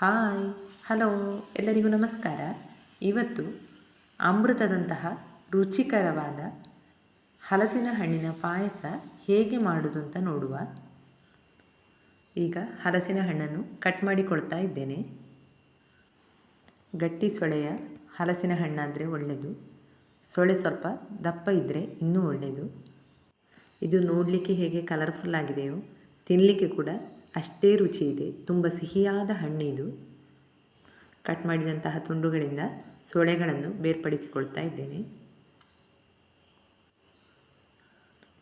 Hi, hello, ಎಲ್ಲರಿಗೂ ನಮಸ್ಕಾರ. ಇವತ್ತು ಅಮೃತದಂತಹ ರುಚಿಕರವಾದ ಹಲಸಿನ ಹಣ್ಣಿನ ಪಾಯಸ ಹೇಗೆ ಮಾಡೋದು ಅಂತ ನೋಡುವ. ಈಗ ಹಲಸಿನ ಹಣ್ಣನ್ನು ಕಟ್ ಮಾಡಿಕೊಳ್ತಾ ಇದ್ದೇನೆ. ಗಟ್ಟಿ ಸೊಳೆಯ ಹಲಸಿನ ಹಣ್ಣಾದರೆ ಒಳ್ಳೆಯದು ಸೊಳೆ ಸ್ವಲ್ಪ ದಪ್ಪ ಇದ್ದರೆ ಇನ್ನೂ ಒಳ್ಳೆಯದು ಇದು ನೋಡಲಿಕ್ಕೆ ಹೇಗೆ ಕಲರ್ಫುಲ್ ಆಗಿದೆಯೋ ತಿನ್ನಲಿಕ್ಕೆ ಕೂಡ ಅಷ್ಟೇ ರುಚಿ ಇದೆ. ತುಂಬ ಸಿಹಿಯಾದ ಹಣ್ಣಿದು. ಕಟ್ ಮಾಡಿದಂತಹ ತುಂಡುಗಳಿಂದ ಸೊಳೆಗಳನ್ನು ಬೇರ್ಪಡಿಸಿಕೊಳ್ತಾ ಇದ್ದೇನೆ.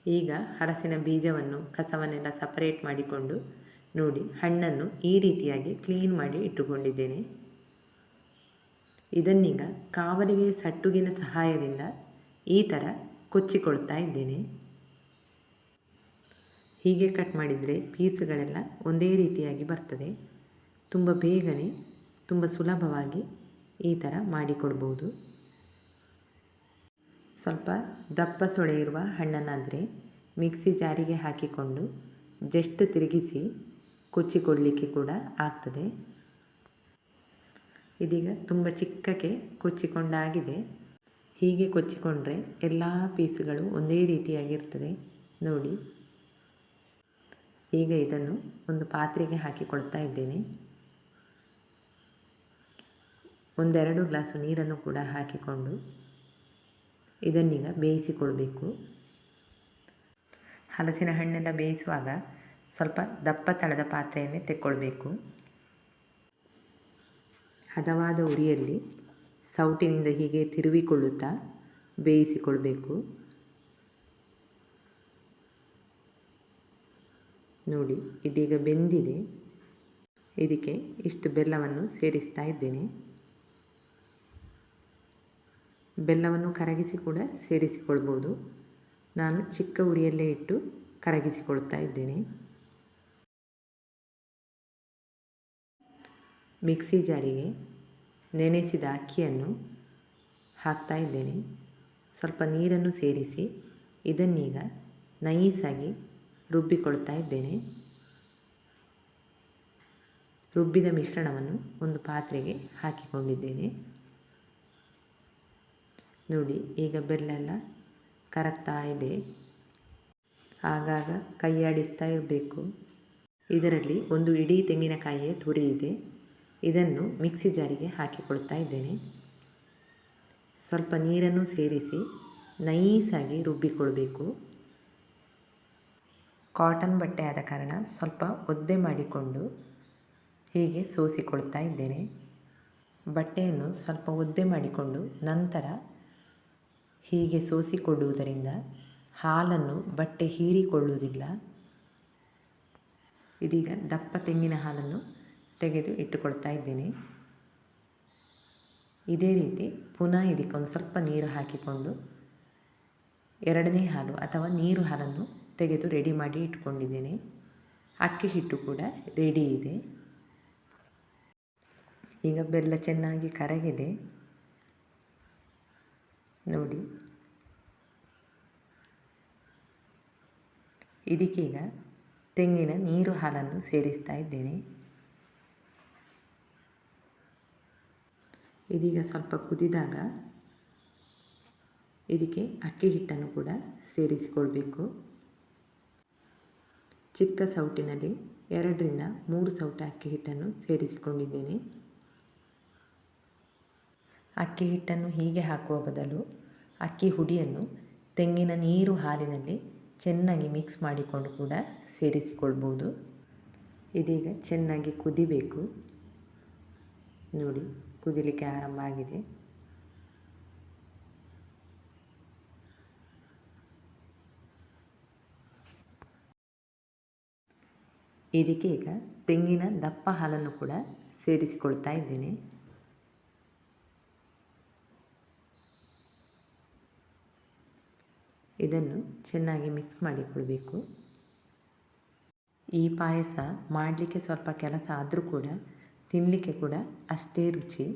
ಈಗ ಹಲಸಿನ ಬೀಜವನ್ನು ಕಸವನ್ನೆಲ್ಲ ಸಪರೇಟ್ ಮಾಡಿಕೊಂಡು ನೋಡಿ, ಹಣ್ಣನ್ನು ಈ ರೀತಿಯಾಗಿ ಕ್ಲೀನ್ ಮಾಡಿ ಇಟ್ಟುಕೊಂಡಿದ್ದೇನೆ. ಇದನ್ನೀಗ ಕಾವಲಿಗೆ ಸಟ್ಟುಗಿನ ಸಹಾಯದಿಂದ ಈ ಥರ ಕೊಚ್ಚಿಕೊಳ್ತಾ ಇದ್ದೇನೆ. ಹೀಗೆ ಕಟ್ ಮಾಡಿದರೆ ಪೀಸ್ಗಳೆಲ್ಲ ಒಂದೇ ರೀತಿಯಾಗಿ ಬರ್ತದೆ. ತುಂಬ ಬೇಗನೆ, ತುಂಬ ಸುಲಭವಾಗಿ ಈ ಥರ ಮಾಡಿಕೊಡ್ಬೋದು. ಸ್ವಲ್ಪ ದಪ್ಪ ಸೊಳೆ ಇರುವ ಹಣ್ಣನ್ನಾದರೆ ಮಿಕ್ಸಿ ಜಾರಿಗೆ ಹಾಕಿಕೊಂಡು ಜಸ್ಟ್ ತಿರುಗಿಸಿ ಕೊಚ್ಚಿಕೊಡಲಿಕ್ಕೆ ಕೂಡ ಆಗ್ತದೆ. ಇದೀಗ ತುಂಬ ಚಿಕ್ಕಕ್ಕೆ ಕೊಚ್ಚಿಕೊಂಡಾಗಿದೆ. ಹೀಗೆ ಕೊಚ್ಚಿಕೊಂಡ್ರೆ ಎಲ್ಲ ಪೀಸ್ಗಳು ಒಂದೇ ರೀತಿಯಾಗಿರ್ತದೆ. ನೋಡಿ. ಈಗ ಇದನ್ನು ಒಂದು ಪಾತ್ರೆಗೆ ಹಾಕಿಕೊಳ್ತಾ ಇದ್ದೇನೆ. ಒಂದೆರಡು ಗ್ಲಾಸು ನೀರನ್ನು ಕೂಡ ಹಾಕಿಕೊಂಡು ಇದನ್ನೀಗ ಬೇಯಿಸಿಕೊಳ್ಬೇಕು. ಹಲಸಿನ ಹಣ್ಣೆಲ್ಲ ಬೇಯಿಸುವಾಗ ಸ್ವಲ್ಪ ದಪ್ಪ ತಳದ ಪಾತ್ರೆಯನ್ನೇ ತೆಕ್ಕೊಳ್ಬೇಕು. ಹದವಾದ ಉರಿಯಲ್ಲಿ ಸೌಟಿನಿಂದ ಹೀಗೆ ತಿರುವಿಕೊಳ್ಳುತ್ತಾ ಬೇಯಿಸಿಕೊಳ್ಬೇಕು. ನೋಡಿ, ಇದೀಗ ಬೆಂದಿದೆ. ಇದಕ್ಕೆ ಇಷ್ಟು ಬೆಲ್ಲವನ್ನು ಸೇರಿಸ್ತಾ ಇದ್ದೇನೆ. ಬೆಲ್ಲವನ್ನು ಕರಗಿಸಿ ಕೂಡ ಸೇರಿಸಿಕೊಳ್ಬೋದು. ನಾನು ಚಿಕ್ಕ ಉರಿಯಲ್ಲೇ ಇಟ್ಟು ಕರಗಿಸಿಕೊಳ್ತಾ ಇದ್ದೇನೆ. ಮಿಕ್ಸಿ ಜಾರಿಗೆ ನೆನೆಸಿದ ಅಕ್ಕಿಯನ್ನು ಹಾಕ್ತಾ ಇದ್ದೇನೆ. ಸ್ವಲ್ಪ ನೀರನ್ನು ಸೇರಿಸಿ, ಇದನ್ನೀಗ ನೈಸಾಗಿ ರುಬ್ಬಿಕೊಳ್ತಾ ಇದ್ದೇನೆ. ರುಬ್ಬಿದ ಮಿಶ್ರಣವನ್ನು ಒಂದು ಪಾತ್ರೆಗೆ ಹಾಕಿಕೊಂಡಿದ್ದೇನೆ. ನೋಡಿ, ಈಗ ಬೆಲ್ಲ ಕರಗ್ತಾ ಇದೆ. ಆಗಾಗ ಕೈಯಾಡಿಸ್ತಾ ಇರಬೇಕು. ಇದರಲ್ಲಿ ಒಂದು ಇಡೀ ತೆಂಗಿನಕಾಯಿಯ ತುರಿ ಇದೆ ಇದನ್ನು ಮಿಕ್ಸಿ ಜಾರಿಗೆ ಹಾಕಿಕೊಳ್ತಾ ಇದ್ದೇನೆ. ಸ್ವಲ್ಪ ನೀರನ್ನು ಸೇರಿಸಿ ನೈಸಾಗಿ ರುಬ್ಬಿಕೊಳ್ಬೇಕು. ಕಾಟನ್ ಬಟ್ಟೆ ಆದ ಕಾರಣ ಸ್ವಲ್ಪ ಒದ್ದೆ ಮಾಡಿಕೊಂಡು ಹೀಗೆ ಸೋಸಿಕೊಳ್ತಾ ಇದ್ದೇನೆ. ಬಟ್ಟೆಯನ್ನು ಸ್ವಲ್ಪ ಒದ್ದೆ ಮಾಡಿಕೊಂಡು ನಂತರ ಹೀಗೆ ಸೋಸಿಕೊಡುವುದರಿಂದ ಹಾಲನ್ನು ಬಟ್ಟೆ ಹೀರಿಕೊಳ್ಳುವುದಿಲ್ಲ. ಇದೀಗ ದಪ್ಪ ತೆಂಗಿನ ಹಾಲನ್ನು ತೆಗೆದು ಇಟ್ಟುಕೊಳ್ತಾ ಇದ್ದೇನೆ. ಇದೇ ರೀತಿ ಪುನಃ ಇದಕ್ಕೊಂದು ಸ್ವಲ್ಪ ನೀರು ಹಾಕಿಕೊಂಡು ಎರಡನೇ ಹಾಲು ಅಥವಾ ನೀರು ಹಾಲನ್ನು ತೆಗೆದು ರೆಡಿ ಮಾಡಿ ಇಟ್ಕೊಂಡಿದ್ದೇನೆ. ಅಕ್ಕಿ ಹಿಟ್ಟು ಕೂಡ ರೆಡಿ ಇದೆ. ಈಗ ಬೆಲ್ಲ ಚೆನ್ನಾಗಿ ಕರಗಿದೆ. ನೋಡಿ. ಇದಕ್ಕೀಗ ತೆಂಗಿನ ನೀರು ಹಾಲನ್ನು ಸೇರಿಸ್ತಾ ಇದ್ದೇನೆ. ಇದೀಗ ಸ್ವಲ್ಪ ಕುದಿದಾಗ ಇದಕ್ಕೆ ಅಕ್ಕಿ ಹಿಟ್ಟನ್ನು ಕೂಡ ಸೇರಿಸಿಕೊಳ್ಬೇಕು. ಚಿಕ್ಕ ಸೌಟಿನಲ್ಲಿ ಎರಡರಿಂದ ಮೂರು ಸೌಟ ಅಕ್ಕಿ ಹಿಟ್ಟನ್ನು ಸೇರಿಸಿಕೊಂಡಿದ್ದೇನೆ. ಅಕ್ಕಿ ಹಿಟ್ಟನ್ನು ಹೀಗೆ ಹಾಕುವ ಬದಲು ಅಕ್ಕಿ ಹುಡಿಯನ್ನು ತೆಂಗಿನ ನೀರು ಹಾಲಿನಲ್ಲಿ ಚೆನ್ನಾಗಿ ಮಿಕ್ಸ್ ಮಾಡಿಕೊಂಡು ಕೂಡ ಸೇರಿಸಿಕೊಳ್ಬೋದು. ಇದೀಗ ಚೆನ್ನಾಗಿ ಕುದಿಬೇಕು. ನೋಡಿ, ಕುದಿಲಿಕ್ಕೆ ಆರಂಭ ಆಗಿದೆ. ಇದಕ್ಕೆ ಈಗ ತೆಂಗಿನ ದಪ್ಪ ಹಾಲನ್ನು ಕೂಡ ಸೇರಿಸಿಕೊಳ್ತಾ ಇದ್ದೇನೆ. ಇದನ್ನು ಚೆನ್ನಾಗಿ ಮಿಕ್ಸ್ ಮಾಡಿಕೊಳ್ಬೇಕು. ಈ ಪಾಯಸ ಮಾಡಲಿಕ್ಕೆ ಸ್ವಲ್ಪ ಕೆಲಸ ಆದರೂ ಕೂಡ ತಿನ್ನಲಿಕ್ಕೆ ಕೂಡ ಅಷ್ಟೇ ರುಚಿ.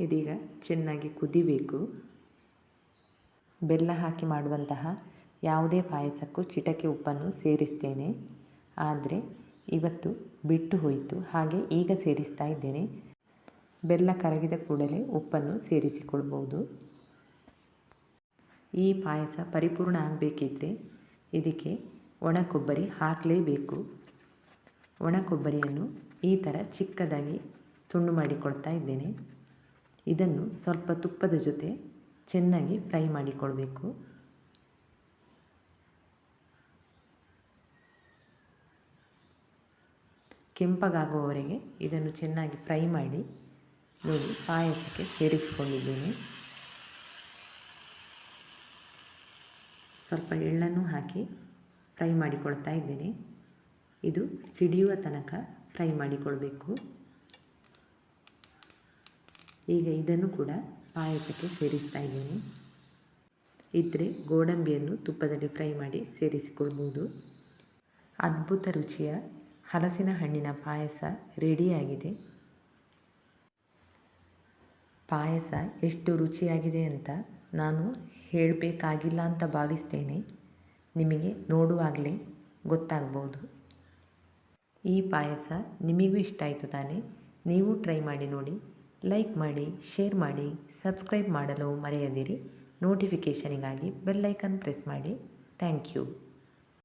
ಇದೀಗ ಚೆನ್ನಾಗಿ ಕುದಿಬೇಕು. ಬೆಲ್ಲ ಹಾಕಿ ಮಾಡುವಂತಹ ಯಾವುದೇ ಪಾಯಸಕ್ಕೂ ಚಿಟಕೆ ಉಪ್ಪನ್ನು ಸೇರಿಸ್ತೇನೆ. ಆದರೆ ಇವತ್ತು ಬಿಟ್ಟು ಹೋಯಿತು. ಹಾಗೆ ಈಗ ಸೇರಿಸ್ತಾ ಇದ್ದೇನೆ. ಬೆಲ್ಲ ಕರಗಿದ ಕೂಡಲೇ ಉಪ್ಪನ್ನು ಸೇರಿಸಿಕೊಳ್ಬೋದು ಈ ಪಾಯಸ ಪರಿಪೂರ್ಣ ಆಗಬೇಕಿದ್ರೆ ಇದಕ್ಕೆ ಒಣ ಕೊಬ್ಬರಿ ಹಾಕಲೇಬೇಕು. ಒಣ ಕೊಬ್ಬರಿಯನ್ನು ಈ ಥರ ಚಿಕ್ಕದಾಗಿ ತುಂಡು ಮಾಡಿಕೊಳ್ತಾ ಇದ್ದೇನೆ. ಇದನ್ನು ಸ್ವಲ್ಪ ತುಪ್ಪದ ಜೊತೆ ಚೆನ್ನಾಗಿ ಫ್ರೈ ಮಾಡಿಕೊಳ್ಬೇಕು. ಕೆಂಪಗಾಗುವವರೆಗೆ ಇದನ್ನು ಚೆನ್ನಾಗಿ ಫ್ರೈ ಮಾಡಿ ನೋಡಿ ಪಾಯಸಕ್ಕೆ ಸೇರಿಸಿಕೊಂಡಿದ್ದೇನೆ. ಸ್ವಲ್ಪ ಎಳ್ಳನ್ನು ಹಾಕಿ ಫ್ರೈ ಮಾಡಿಕೊಳ್ತಾ ಇದ್ದೇನೆ. ಇದು ಸಿಡಿಯುವ ತನಕ ಫ್ರೈ ಮಾಡಿಕೊಳ್ಬೇಕು. ಈಗ ಇದನ್ನು ಕೂಡ ಪಾಯಸಕ್ಕೆ ಸೇರಿಸ್ತಾ ಇದ್ದೇನೆ. ಇದ್ದರೆ ಗೋಡಂಬಿಯನ್ನು ತುಪ್ಪದಲ್ಲಿ ಫ್ರೈ ಮಾಡಿ ಸೇರಿಸಿಕೊಳ್ಬೋದು. ಅದ್ಭುತ ರುಚಿಯ ಹಲಸಿನ ಹಣ್ಣಿನ ಪಾಯಸ ರೆಡಿಯಾಗಿದೆ. ಪಾಯಸ ಎಷ್ಟು ರುಚಿಯಾಗಿದೆ ಅಂತ ನಾನು ಹೇಳಬೇಕಾಗಿಲ್ಲ ಅಂತ ಭಾವಿಸ್ತೇನೆ. ನಿಮಗೆ ನೋಡುವಾಗಲೇ ಗೊತ್ತಾಗ್ಬೋದು. ಈ ಪಾಯಸ ನಿಮಗೂ ಇಷ್ಟ ಆಯಿತು ತಾನೇ? ನೀವು ಟ್ರೈ ಮಾಡಿ ನೋಡಿ. ಲೈಕ್ ಮಾಡಿ, ಶೇರ್ ಮಾಡಿ, ಸಬ್ಸ್ಕ್ರೈಬ್ ಮಾಡಲು ಮರೆಯದಿರಿ. ನೋಟಿಫಿಕೇಷನಿಗಾಗಿ ಬೆಲ್ಲೈಕನ್ ಪ್ರೆಸ್ ಮಾಡಿ. Thank you.